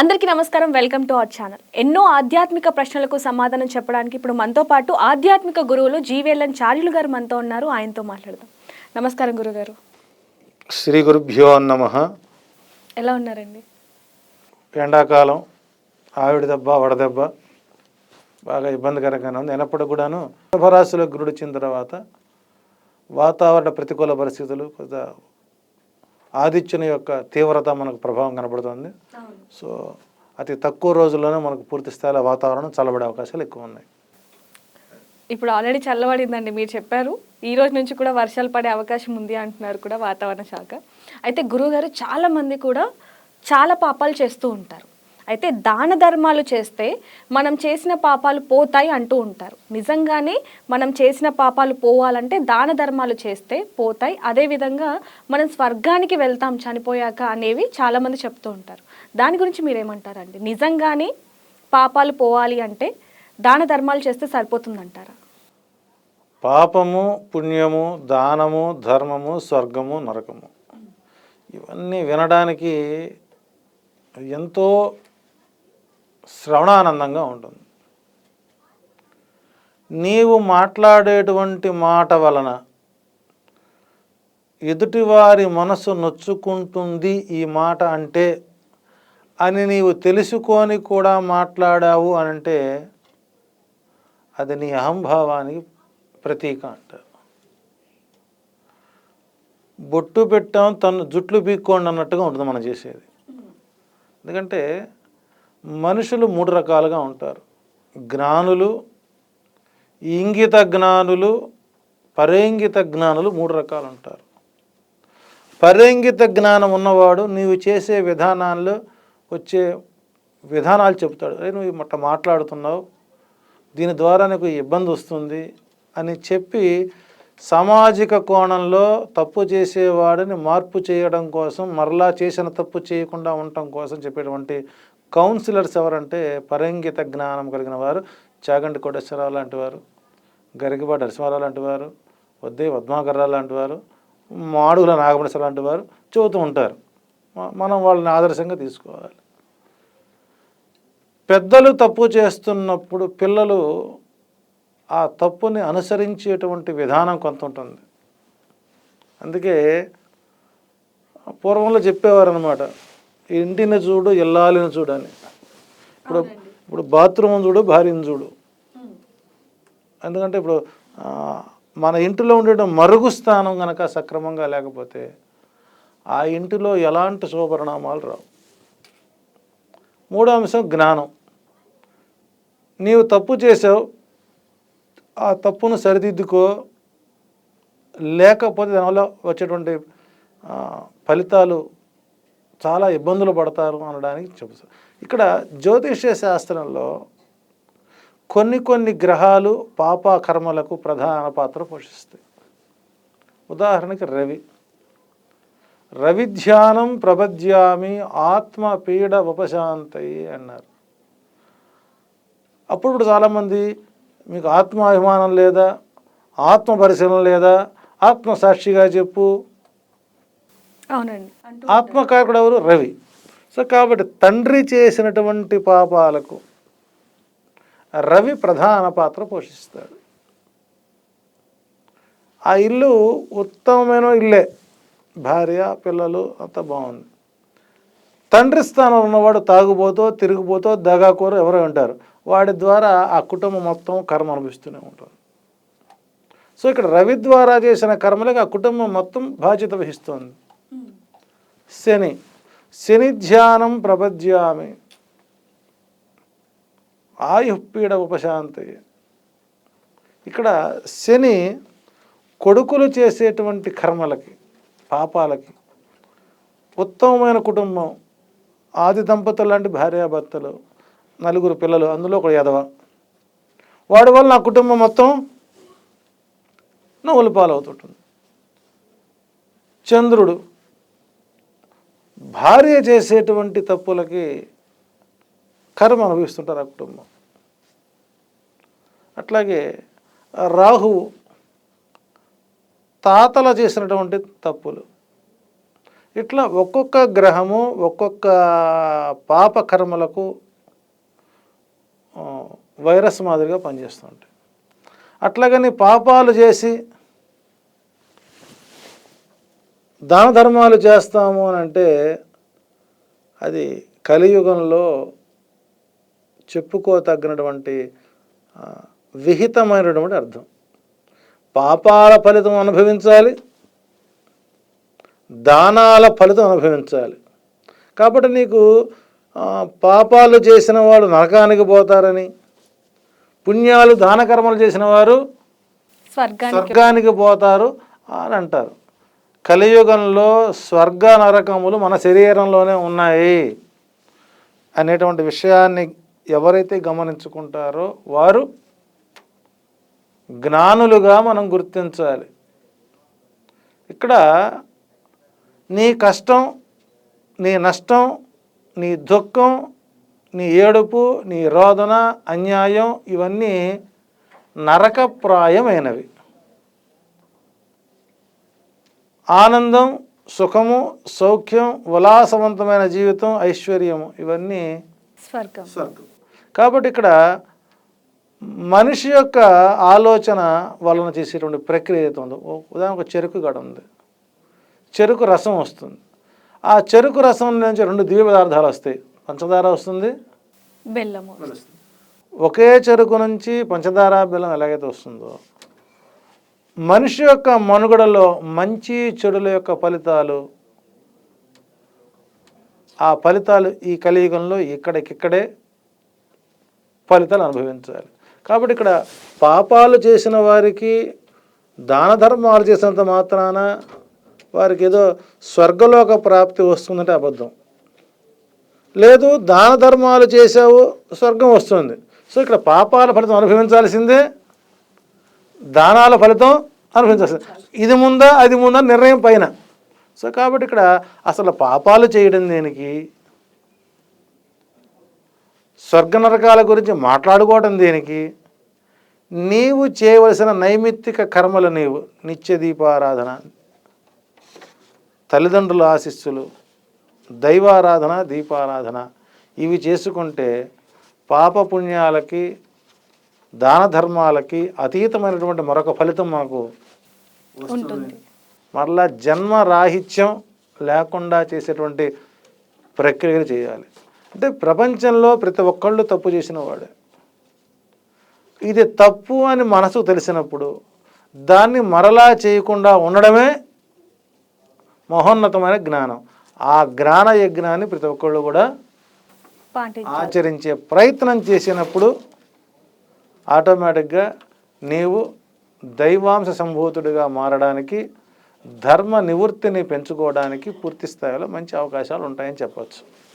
అందరికీ నమస్కారం. Welcome to our channel. ఎన్నో ఆధ్యాత్మిక ప్రశ్నలకు సమాధానం చెప్పడానికి ఇప్పుడు మనతో పాటు ఆధ్యాత్మిక గురువులు జీవేలన్ చార్యులు గారు మనతో ఉన్నారు. ఆయనతో మాట్లాడదాం. నమస్కారం గురుగారు. శ్రీ గురుభ్యో నమ. ఎలా ఉన్నారండి? ఎండాకాలం ఆవిడ దెబ్బ వడదెబ్బ బాగా ఇబ్బందికరంగానే ఉంది. అయినప్పటికీ కూడాను శుభరాశిలో గురుడు వచ్చిన తర్వాత వాతావరణ ప్రతికూల పరిస్థితులు కొంత ఆదిత్యుని యొక్క తీవ్రత మనకు ప్రభావం కనబడుతుంది. సో అతి తక్కువ రోజుల్లోనే మనకు పూర్తి స్థాయిలో వాతావరణం చల్లబడే అవకాశాలు ఎక్కువ ఉన్నాయి ఇప్పుడు ఆల్రెడీ చల్లబడిందండి మీరు చెప్పారు. ఈ రోజు నుంచి కూడా వర్షాలు పడే అవకాశం ఉంది అంటున్నారు కూడా వాతావరణ శాఖ. అయితే గురువుగారు చాలా మంది కూడా చాలా పాపాలు చేస్తూ ఉంటారు. అయితే దాన ధర్మాలు చేస్తే మనం చేసిన పాపాలు పోతాయి అంటూ ఉంటారు. నిజంగానే మనం చేసిన పాపాలు పోవాలంటే దాన ధర్మాలు చేస్తే పోతాయి. అదేవిధంగా మనం స్వర్గానికి వెళ్తాం చనిపోయాక అనేవి చాలామంది చెప్తూ ఉంటారు. దాని గురించి మీరేమంటారండి? నిజంగానే పాపాలు పోవాలి అంటే దాన ధర్మాలు చేస్తే సరిపోతుందంటారా? పాపము పుణ్యము దానము ధర్మము స్వర్గము నరకము. ఇవన్నీ వినడానికి ఎంతో శ్రవణానందంగా ఉంటుంది. నీవు మాట్లాడేటువంటి మాట వలన ఎదుటివారి మనసు నొచ్చుకుంటుంది ఈ మాట అంటే అని నీవు తెలుసుకొని కూడా మాట్లాడావు అని అంటే అది నీ అహంభావానికి ప్రతీక అంటారు బొట్టు పెట్టాం తను జుట్లు పీక్కోండి అన్నట్టుగా ఉంటుంది మనం చేసేది. ఎందుకంటే మనుషులు మూడు రకాలుగా ఉంటారు. జ్ఞానులు ఇంగిత జ్ఞానులు పరేంగిత జ్ఞానులు మూడు రకాలు ఉంటారు. పరేంగిత జ్ఞానం ఉన్నవాడు నీవు చేసే విధానాల్లో వచ్చే విధానాలు చెప్తాడు అరే నువ్వు మొట్ట మాట్లాడుతున్నావు దీని ద్వారా నీకు ఇబ్బంది వస్తుంది అని చెప్పి సామాజిక కోణంలో తప్పు చేసేవాడిని మార్పు చేయడం కోసం మరలా చేసిన తప్పు చేయకుండా ఉండటం కోసం చెప్పేటువంటి కౌన్సిలర్స్ ఎవరంటే పరంగిత జ్ఞానం కలిగిన వారు చాగంటి కోటేశ్వరరావు లాంటి వారు గరికపాటి నరసింహారావు లాంటి వారు వద్దే పద్మాకర్రావు లాంటి వారు మాడుగుల నాగమణేశ్వర లాంటి వారు చెబుతూ ఉంటారు. మనం వాళ్ళని ఆదర్శంగా తీసుకోవాలి. పెద్దలు తప్పు చేస్తున్నప్పుడు పిల్లలు ఆ తప్పుని అనుసరించేటువంటి విధానం కొంత ఉంటుంది. అందుకే పూర్వంలో చెప్పేవారు అనమాట ఇంటిని చూడు ఇల్లాలిని చూడు అని. ఇప్పుడు ఇప్పుడు బాత్రూమ్ చూడు భార్యను చూడు. ఎందుకంటే ఇప్పుడు మన ఇంటిలో ఉండే మరుగు స్థానం కనుక సక్రమంగా లేకపోతే ఆ ఇంటిలో ఎలాంటి శుభపరిణామాలు రావు. మూడో అంశం జ్ఞానం. నీవు తప్పు చేసావు ఆ తప్పును సరిదిద్దుకో లేకపోతే దానివల్ల వచ్చేటువంటి ఫలితాలు చాలా ఇబ్బందులు పడతారు అనడానికి చెబుతారు ఇక్కడ జ్యోతిష్య శాస్త్రంలో కొన్ని కొన్ని గ్రహాలు పాపకర్మలకు ప్రధాన పాత్ర పోషిస్తాయి. ఉదాహరణకి రవి. రవి ధ్యానం ప్రపద్యామి ఆత్మ పీడ ఉపశాంతయి అన్నారు. అప్పుడు ఇప్పుడు చాలామంది మీకు ఆత్మాభిమానం లేదా ఆత్మ పరిశీలన లేదా ఆత్మ సాక్షిగా చెప్పు అవునండి. ఆత్మకారకుడు ఎవరు? రవి. సో కాబట్టి తండ్రి చేసినటువంటి పాపాలకు రవి ప్రధాన పాత్ర పోషిస్తాడు. ఆ ఇల్లు ఉత్తమమైన ఇల్లే. భార్య పిల్లలు అంత బాగుంది. తండ్రి స్థానంలో ఉన్నవాడు తాగుబోతో తిరిగిపోతో దగాకూర ఎవరో ఉంటారు. వాడి ద్వారా ఆ కుటుంబం మొత్తం కర్మ అనుభవిస్తూనే ఉంటుంది. సో ఇక్కడ రవి ద్వారా చేసిన కర్మలకు ఆ కుటుంబం మొత్తం బాధ్యత వహిస్తుంది. శని. శని ధ్యానం ప్రపద్యామి. ఆయుపీడ ఉపశాంతి. ఇక్కడ శని కొడుకులు చేసేటువంటి కర్మలకి పాపాలకి ఉత్తమమైన కుటుంబం ఆది దంపతులు లాంటి భార్యాభర్తలు నలుగురు పిల్లలు అందులో ఒక యదవ. వాడి వల్ల నా కుటుంబం మొత్తం నవ్వుల పాలవుతుంటుంది. చంద్రుడు భార్య చేసేటువంటి తప్పులకి కర్మ అనుభవిస్తుంటారు ఆ కుటుంబం. అట్లాగే రాహు తాతల చేసినటువంటి తప్పులు. ఇట్లా ఒక్కొక్క గ్రహము ఒక్కొక్క పాప కర్మలకు వైరస్ మాదిరిగా పనిచేస్తుంటాయి అట్లాగని పాపాలు చేసి దాన ధర్మాలు చేస్తాము అని అంటే అది కలియుగంలో చెప్పుకోతగినటువంటి విహితమైనటువంటి అర్థం. పాపాల ఫలితం అనుభవించాలి దానాల ఫలితం అనుభవించాలి. కాబట్టి నీకు పాపాలు చేసిన వాడు నరకానికి పోతారని పుణ్యాలు దాన కర్మలు చేసిన వారు స్వర్గానికి పోతారు అని అంటారు. కలియుగంలో స్వర్గ నరకములు మన శరీరంలోనే ఉన్నాయి అనేటువంటి విషయాన్ని ఎవరైతే గమనించుకుంటారో వారు జ్ఞానులుగా మనం గుర్తించాలి. ఇక్కడ నీ కష్టం నీ నష్టం నీ దుఃఖం నీ ఏడుపు నీ రోదన అన్యాయం ఇవన్నీ నరకప్రాయమైనవి. ఆనందం సుఖము సౌఖ్యం ఉల్లాసవంతమైన జీవితం ఐశ్వర్యము ఇవన్నీ స్వర్గం. స్వర్గం. కాబట్టి ఇక్కడ మనిషి యొక్క ఆలోచన వలన చేసేటువంటి ప్రక్రియ ఏదైతే ఉందో ఓ ఉదాహరణకు చెరుకు గడ ఉంది. చెరుకు రసం వస్తుంది. ఆ చెరుకు రసం నుంచి రెండు దివ్య పదార్థాలు వస్తాయి. పంచదార వస్తుంది. బెల్లము ఒకే చెరుకు నుంచి పంచదార బెల్లం ఎలాగైతే వస్తుందో మనిషి యొక్క మనుగడలో మంచి చెడుల యొక్క ఫలితాలు ఆ ఫలితాలు ఈ కలియుగంలో ఇక్కడికిక్కడే ఫలితాలు అనుభవించాలి. కాబట్టి ఇక్కడ పాపాలు చేసిన వారికి దాన ధర్మాలు చేసినంత మాత్రాన వారికి ఏదో స్వర్గలోక ప్రాప్తి వస్తుందంటే అబద్ధం. లేదు దాన ధర్మాలు చేసావు స్వర్గం వస్తుంది. సో ఇక్కడ పాపాల ఫలితం అనుభవించాల్సిందే. దానాల ఫలితం అనుభవించాల్సింది ఇది ముందా అది ముందా నిర్ణయం పైన. సో కాబట్టి ఇక్కడ అసలు పాపాలు చేయడం దేనికి? స్వర్గ నరకాల గురించి మాట్లాడుకోవడం దేనికి? నీవు చేయవలసిన నైమిత్తిక కర్మలు నీవు. నిత్య దీపారాధన తల్లిదండ్రుల ఆశిస్సులు దైవారాధన దీపారాధన. ఇవి చేసుకుంటే పాపపుణ్యాలకి దాన ధర్మాలకి అతీతమైనటువంటి మరొక ఫలితం మనకు ఉంటుంది. మరలా జన్మ రాహిత్యం లేకుండా చేసేటువంటి ప్రక్రియలు చేయాలి. అంటే ప్రపంచంలో ప్రతి ఒక్కళ్ళు తప్పు చేసిన వాడే. ఇది తప్పు అని మనసు తెలిసినప్పుడు దాన్ని మరలా చేయకుండా ఉండడమే మహోన్నతమైన జ్ఞానం. ఆ జ్ఞాన యజ్ఞాన్ని ప్రతి ఒక్కళ్ళు కూడా ఆచరించే ప్రయత్నం చేసినప్పుడు ఆటోమేటిక్గా నీవు దైవాంశ సంభూతుడిగా మారడానికి ధర్మ నివృత్తిని పెంచుకోవడానికి పూర్తి స్థాయిలో మంచి అవకాశాలు ఉంటాయని చెప్పచ్చు.